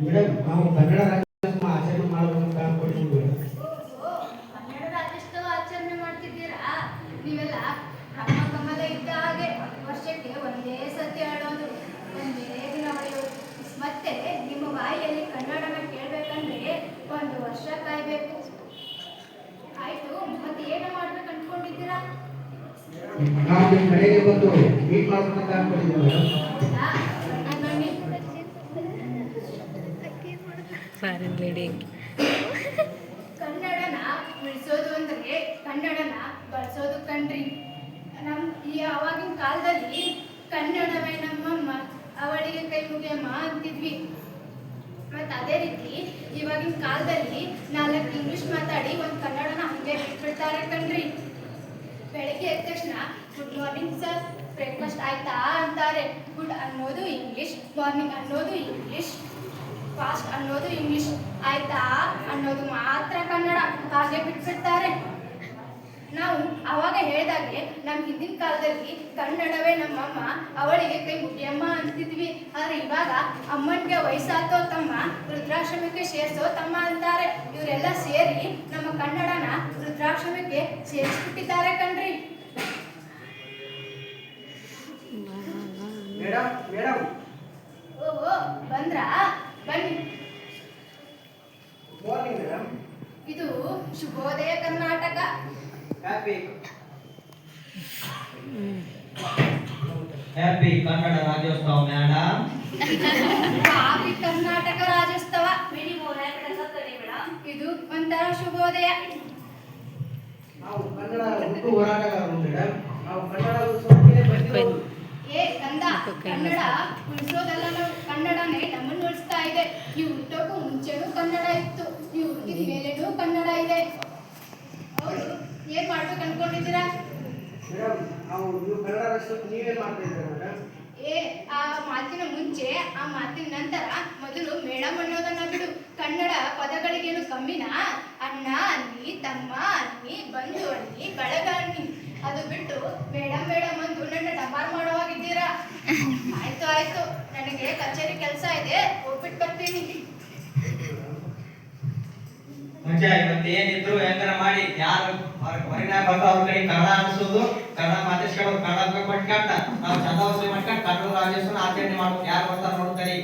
Madam ನಾವು ಕನ್ನಡ ರಾಜ್ಯೋತ್ಸವ ಆಚರಣೆ ಮಾಡಬೇಕಂತ ಅನ್ಕೊಂಡಿದ್ವಿ ಕನ್ನಡ ರಾಜ್ಯೋತ್ಸವ ಆಚರಣೆ ಮಾಡ್ತಿದ್ದೀರಾ? ನೀವೆಲ್ಲ ನಮ್ಮ ಕಮಲ ಇದ್ದ ಹಾಗೆ ವರ್ಷಕ್ಕೆ ಒಂದೇ ಸತಿ ಆಡೋದು ಒಂದೇ ದಿನ ಹೊಡೆಯೋದು ಮತ್ತೆ ನಿಮ್ಮ ಬಾಯಿಯಲ್ಲಿ ಕನ್ನಡನ ಕೇಳಬೇಕಂದ್ರೆ ಒಂದು ವರ್ಷ ಕಾಯ್ಬೇಕು. ಆಯ್ತು ಮತ್ತೆ ಏನು ಮಾಡ್ಬೇಕು ಅನ್ಕೊಂಡಿದ್ದೀರಾ? ನಾವು ನಿಮ್ಮ ಮನೆಗೆ ಬಂದು ಮೀಟ್ ಮಾಡ್ಬೇಕಂತ ಮೇಡಮ್ ಹೌದಾ ಬನ್ನಿ, ಬನ್ನಿ ಫಾರಿನ್ ಲೇಡಿ ಕನ್ನಡನ ಉಳಿಸೋದು ಅಂದ್ರೆ ಕನ್ನಡನ ಬಳಸೋದು ಕಣ್ರಿ. ನಮ್ ಈ ಅವಾಗಿನ ಕಾಲದಲ್ಲಿ ಕನ್ನಡವೇ ನಮ್ಮಮ್ಮ ಅವಳಿಗೆ ಕೈ ಮುಗಿಯಮ್ಮ ಅಂತಿದ್ವಿ. ಮತ್ತು ಅದೇ ರೀತಿ ಇವಾಗಿನ ಕಾಲದಲ್ಲಿ ನಾಲ್ಕು ಇಂಗ್ಲಿಷ್ ಮಾತಾಡಿ ಒಂದು ಕನ್ನಡನ ಹಂಗೆ ಬಿಟ್ಬಿಡ್ತಾರೆ ಕಣ್ರಿ. ಬೆಳಗ್ಗೆ ಎದ್ದ ತಕ್ಷಣ ಗುಡ್ ಮಾರ್ನಿಂಗ್ ಸರ್ ಬ್ರೇಕ್ಫಾಸ್ಟ್ ಆಯ್ತಾ? ಅಂತಾರೆ. ಗುಡ್ ಅನ್ನೋದು ಇಂಗ್ಲಿಷ್ ಮಾರ್ನಿಂಗ್ ಅನ್ನೋದು ಇಂಗ್ಲಿಷ್ ಫಾಸ್ಟ್ ಅನ್ನೋದು ಇಂಗ್ಲಿಷ್ ಆಯ್ತಾ? ಅನ್ನೋದು ಮಾತ್ರ ಕನ್ನಡ. ಹಾಗೆ ಬಿಟ್ಬಿಡ್ತಾರೆ. ನಾವು ಅವಾಗ ಹೇಳಿದಾಗೆ ನಮ್ಮ ಹಿಂದಿನ ಕಾಲದಲ್ಲಿ ಕನ್ನಡವೇ ನಮ್ಮಮ್ಮ ಅವಳಿಗೆ ಕೈ ಮುಗಿಯಮ್ಮ ಅಂತಿದ್ವಿ. ಆದ್ರೆ ಇವಾಗ ಅಮ್ಮನಿಗೆ ವಯಸ್ಸಾತೋ ತಮ್ಮ ವೃದ್ಧಾಶ್ರಮಕ್ಕೆ ಸೇರ್ಸೋ ತಮ್ಮ ಅಂತಾರೆ. ಇವರೆಲ್ಲ ಸೇರಿ ನಮ್ಮ ಕನ್ನಡನ ವೃದ್ಧಾಶ್ರಮಕ್ಕೆ ಸೇರಿಸ್ಬಿಟ್ಟಿದ್ದಾರೆ ಕಣ್ರಿ. ಮೇಡಮ್ ಮೇಡಮ್ ಓಹೋ ಬಂದ್ರಾ? ಬನ್ನಿ. ಮಾರ್ನಿಂಗ್ ಮೇಡಮ್ ಇದು ಶುಭೋದಯ Karnataka. Happy happy Kannada Rajyotsava madam happy Karnataka Rajyotsava. ಇದು ಒಂಥರ ಶುಭೋದಯ. ನಾವು ಕನ್ನಡ ಹುಟ್ಟು ಹೋರಾಟಗಾರರು ಮೇಡಮ್ ನಾವು ಕನ್ನಡ ಉಳಿಸೋದಕ್ಕೆ ಬಂದಿರೋದು. ಏ ಕಂದ ಕನ್ನಡ ಉಳಿಸೋದಲ್ಲ ನಾವು. ಕನ್ನಡನೇ ನಮ್ಮನ್ನು ಇದೆ. ನೀವು ಹುಟ್ಟೋಕ್ಕೂ ಮುಂಚೆನೂ ಕನ್ನಡ ಇತ್ತು. ನೀವು ಹುಟ್ಟಿದ ಮೇಲೇನೂ ಕನ್ನಡ ಇದೆ. ಹೌದು. ಏನ್ ಮಾಡ್ಬೇಕು ಅನ್ಕೊಂಡಿದ್ದೀರಾ? ಏ, ಆ ಮಾತಿನ ಮುಂಚೆ, ಆ ಮಾತಿನ ನಂತರ ಮೊದಲು ಮೇಡಮ್ ಅನ್ನೋದನ್ನ ಬಿಡು. ಕನ್ನಡ ಪದಗಳಿಗೇನು ಕಮ್ಮಿನಾ? ಅಣ್ಣ ಅನ್ನಿ ತಮ್ಮ ಅನ್ನಿ ಬಂಧು ಅನ್ನಿ ಬಳಗ ಅದು ಬಿಟ್ಟು ಮೇಡಮ್ ಮೇಡಮ್ ಅಂದು ನನ್ನ ಡಬಾರ್ ಮಾಡುವಾಗಿದ್ದೀರಾ ಆಯ್ತು ಆಯ್ತು. ನನಗೆ ಕಚೇರಿ ಕೆಲಸ ಇದೆ. ಹೋಗ್ಬಿಟ್ಟು ಬರ್ತೀನಿ. ಮುಂಚೆ ಏನಿದ್ರು ಮಾಡಿ ಯಾರು ಹೊರಗಿನ ಬಂದು ಅವ್ರ ಕಡೆ ಕನ್ನಡ ಅನಿಸೋದು ಕನ್ನಡ ಮಾತಾಡ್ಸ್ಕೊಂಡು ಕನ್ನಡ ನಾವು ಚಂದ ವಸೂಲಿ ಮಾಡ್ಕೊಂಡು ಕನ್ನಡ ರಾಜ್ಯೋತ್ಸವ ಆಚರಣೆ ಮಾಡ್ಬೇಕು. ಯಾರು ಬರ್ತಾರೆ ನೋಡ್ತಾರೆ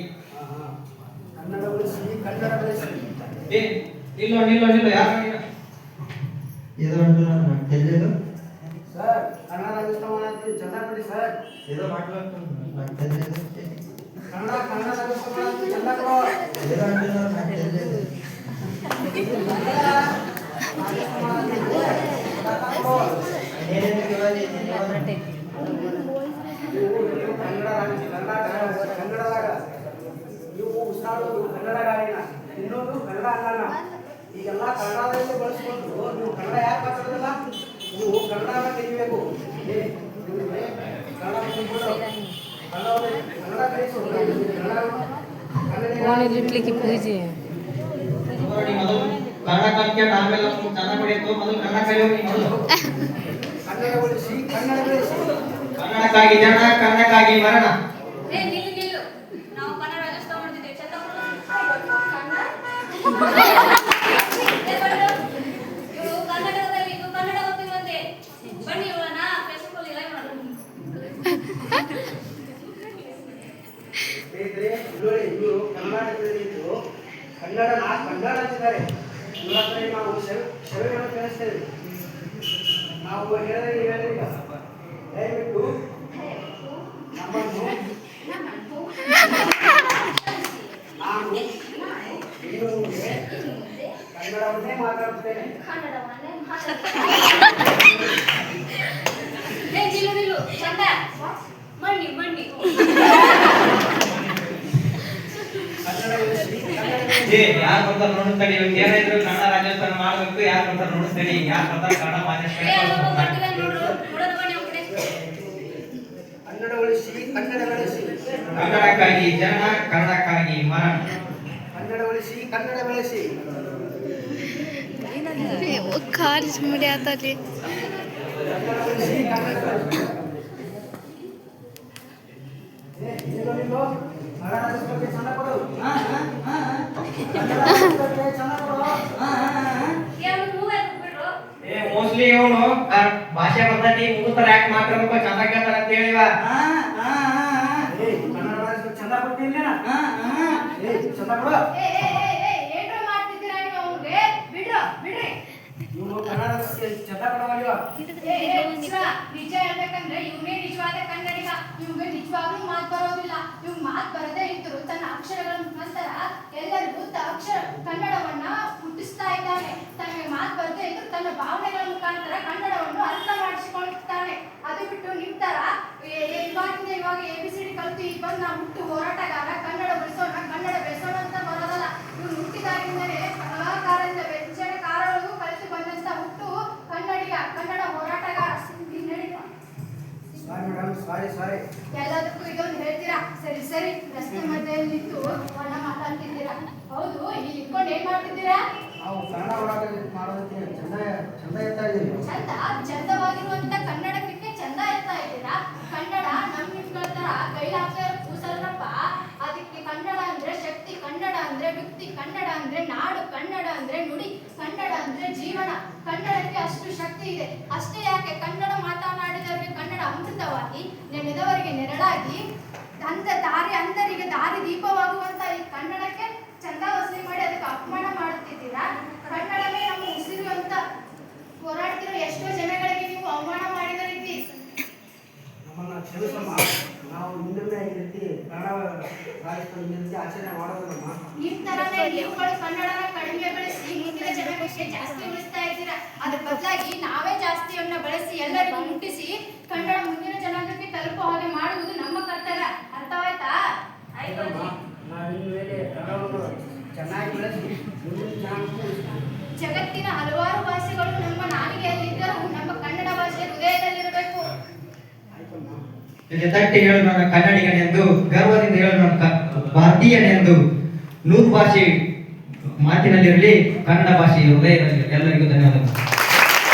ಕನ್ನಡ ಇಲ್ಲ ಕನ್ನಡ ಇಲ್ಲ ನಿಲ್ಲೋ ಯಾರು సార్ కన్నడ రాజ్యోత్సవం చెప్పండి సార్ ఏదో మాట్లాడుతున్నాను నాకు తెలియదు కన్నడ కన్నడ రాజ్యోత్సవం చెప్పకో ఏదో అంటున్నారు నాకు తెలియదు నేనెందుకు ఇవ్వాలి ಉಳಿಸಿ ಕನ್ನಡ ಬೆಳೆಸಿ ಕನ್ನಡಕ್ಕಾಗಿ ಜನ ಕನ್ನಡಕ್ಕಾಗಿ ಮರಣ ಕನ್ನಡ ಕನ್ನಡ ಅಂತಿದ್ದಾರೆ ಇವ್ರ ಹತ್ರ ನಾವು ಶೆವ್- ಶೆವೆಗಳನ್ನು ಕೇಳಿಸ್ತೇವೆ ನಾವು ಹೇಳಿದ್ರೆ ನೀವು ಹೇಳಿದ್ರೆ ಈಗ ದಯವಿಟ್ಟು ನಮ್ಮನ್ನು ನಾನು ಇನ್ನು ಮುಂದೆ ಕನ್ನಡವನ್ನೇ ಮಾತಾಡುತ್ತೇನೆ ಏ ನಿಲ್ಲು ನಿಲ್ಲು ಚಂದ ಮಣ್ಣಿ ಮಣ್ಣಿ ಕನ್ನಡ ಉಳಿಸಿ ಕನ್ನಡ ಬೆಳೆಸಿ. ಏ ಯಾರು ಬರ್ತಾರ ಇವತ್ತು ಏನಾದ್ರು ಕನ್ನಡ ರಾಜ್ಯೋತ್ಸವ ಮಾಡಬೇಕು ಯಾರು ಬರ್ತಾರ ನೋಡಿಸ್ತಾಡಿ ಯಾರು ಬರ್ತಾರ ಕನ್ನಡ ನೋಡು ಬೆಳೆಸಿ ಕನ್ನಡಕ್ಕಾಗಿ ಜನ ಕನ್ನಡಕ್ಕಾಗಿ ಮರಣ. ಕನ್ನಡ ಉಳಿಸಿ ಕನ್ನಡ ಬೆಳೆಸಿ ಆತಲ್ಲಿ. ಕನ್ನಡ ಮೋಸ್ಟ್ಲಿ ಇವನು ಭಾಷೆ ಬರ್ತೈತಿ ಮುಗಿಸ್ತಾರ ಯಾಕೆ ಮಾತಾಡ್ಬೇಕು ಚಂದ ಕೇಳ್ತಾರ ಅಂತ ಹೇಳಿವ. ಚಂದ ಕೊಡ್ತೀನಿ ಏ ಚಂದ ಕೊಡು. ಏ ಏ ಏ ಏ ಏನ್ರ ಮಾಡ್ತಿದ್ದೀರಾ ನೀವು ಅವ್ರಿಗೆ? ಬಿಡ್ರೋ ಬಿಡ್ರಿ. ಇವನು ಕನ್ನಡ ಕೊಡವಲ್ವ? ಏ ಏ ನಿಜ ನಿಜ ಹೇಳ್ಬೇಕಂದ್ರೆ ಇವನೇ ನಿಜವಾದ ಕನ್ನಡಿಗ. ಇವ್ಗೆ ನಿಜವಾಗ್ಲೂ ಮಾತು ತನ್ನ ಭಾವನೆಗಳ ಮುಖಾಂತರ ಕನ್ನಡವನ್ನು ಅರ್ಥ ಮಾಡಿಸಿಕೊಳ್ತಾನೆ. ಅದು ಬಿಟ್ಟು ನಿಂತರ ಇವಾಗಿಂದ ಇವಾಗ ಎ ಬಿ ಸಿ ಡಿ ಕಲಿತು ಈಗ ಬಂದು ನಾವು ಹುಟ್ಟು ಹೋರಾಟಗಾರ ಕನ್ನಡ ಬೆಳೆಸೋಣ ಕನ್ನಡ ಬೆಳೆಸೋಣ ಅಂತ ಬರೋದಲ್ಲ. ಇವ್ನು ಹುಟ್ಟಿದಾಗಿಂದಲೇ ಕಲಾಕಾರದಿಂದ ವ್ಯಂಜನಕಾರರಿಗೂ ಕಲಿತು ಬಂದಂತ ಹುಟ್ಟು ಕನ್ನಡಿಗ ಕನ್ನಡ ಹೋರಾಟಗಾರ ಎಲ್ಲದಕ್ಕೂ ಇದೊಂದು ಹೇಳ್ತೀರಾ? ಸರಿ ಸರಿ. ರಸ್ತೆ ಮಧ್ಯದಲ್ಲಿ ನಿಂತು ಮಾತಾಡ್ತಿದ್ದೀರಾ? ಹೌದು ಇಲ್ಲಿ ಇಟ್ಕೊಂಡು ಏನ್ ಮಾಡ್ತಿದ್ದೀರಾ? ನಾವು ಕನ್ನಡ ಹೋರಾಟ ಮಾಡೋದಕ್ಕೆ ಚಂದ ಚಂದ ಇರ್ತಾ ಇದ್ದೀವಿ ಚಂದ, ಚಂದವಾಗಿರುವಂತ ಕನ್ನಡಕ್ಕೆ ಚಂದ ಇರ್ತಾ ಇದ್ದೀರಾ? ಕನ್ನಡ ನಮ್ ನಿಮ್ಗಳ ತರ ಕೈಲಾಸ ಕೂಸಲ್ರಪ್ಪ ಅದಕ್ಕೆ ಕನ್ನಡ ಅಂದ್ರೆ ಶಕ್ತಿ, ಕನ್ನಡ ಅಂದ್ರೆ ವ್ಯಕ್ತಿ ಕನ್ನಡ ಅಂದ್ರೆ ನಾಡು, ಕನ್ನಡ ಅಂದ್ರೆ ನುಡಿ, ಕನ್ನಡ ಅಂದ್ರೆ ಜೀವನ. ಕನ್ನಡಕ್ಕೆ ಅಷ್ಟು ಶಕ್ತಿ ಇದೆ. ಅಷ್ಟೇ ಯಾಕೆ? ಕನ್ನಡ ಮಾತನಾಡಿದವರಿಗೆ ಕನ್ನಡ ಅಮೃತವಾಗಿ, ನೆನೆದವರಿಗೆ ನೆರಳಾಗಿ ಅಂತ ದಾರಿ ಅಂತರಿಗೆ ದಾರಿ ದೀಪವಾಗುವಂತ ಈ ಕನ್ನಡಕ್ಕೆ ಚಂದ ವಸೂಲಿ ಮಾಡಿ ಅದಕ್ಕೆ ಅಪಮಾನ ಮಾಡುತ್ತಿದ್ದೀರಾ ಕನ್ನಡವೇ ನಮ್ಮ ಉಸಿರು ಅಂತ ಹೋರಾಡ್ತಿರೋ ಎಷ್ಟೋ ಜನಗಳಿಗೆ ನೀವು ಅವಮಾನ ರೀತಿ. ನಮ್ಮನ್ನ ಕ್ಷಮಿಸಮ್ಮ. ನಾವು ಇನ್ನೊಮ್ಮೆ ರೀತಿ ಕನ್ನಡ ರಾಜ್ಯೋತ್ಸವ ಈ ರೀತಿ ಆಚರಣೆ ಮಾಡೋದಲ್ಲಮ್ಮ. ನಿಮ್ ತರನೇ ನೀವುಗಳು ಕನ್ನಡನ ಕಡಿಮೆ ಬೆಳೆಸಿ ಮುಂದಿನ ಜನಗಳಿಗೆ ಜಾಸ್ತಿ ಉಳಿಸ್ತಾ ಇದ್ದೀರಾ? ಅದ್ರ ಬದಲಾಗಿ ನಾವೇ ಜಾಸ್ತಿಯನ್ನ ಬಳಸಿ ಎಲ್ಲರಿಗೂ ಮುಟ್ಟಿಸಿ ಕನ್ನಡ ಮುಂದಿನ ಜನಾಂಗಕ್ಕೆ ತಲುಪೋ ಹಾಗೆ ಮಾಡುವುದು ನಮ್ಮ ಕರ್ತವ್ಯ. ಅರ್ಥವಾಯ್ತಾ? ಕನ್ನಡವನ್ನು ಜಗತ್ತಿನ ಹಲವಾರು ಭಾಷೆಗಳು ನಮ್ಮ ನಾಲಿಗೆಯಲ್ಲಿದ್ದರೂ ನಮ್ಮ ಕನ್ನಡ ಭಾಷೆ ಹೃದಯದಲ್ಲಿರಬೇಕು. ತಟ್ಟಿ ಹೇಳು ನನ್ನ ಕನ್ನಡಿಗನೆಂದು, ಗರ್ವದಿಂದ ಹೇಳು ನನ್ನ ಭಾರತೀಯನೆಂದು. ನೂರು ಭಾಷೆ ಮಾತಿನಲ್ಲಿರಲಿ, ಕನ್ನಡ ಭಾಷೆ ಹೃದಯದಲ್ಲಿ ಎಲ್ಲರಿಗೂ ಧನ್ಯವಾದಗಳು.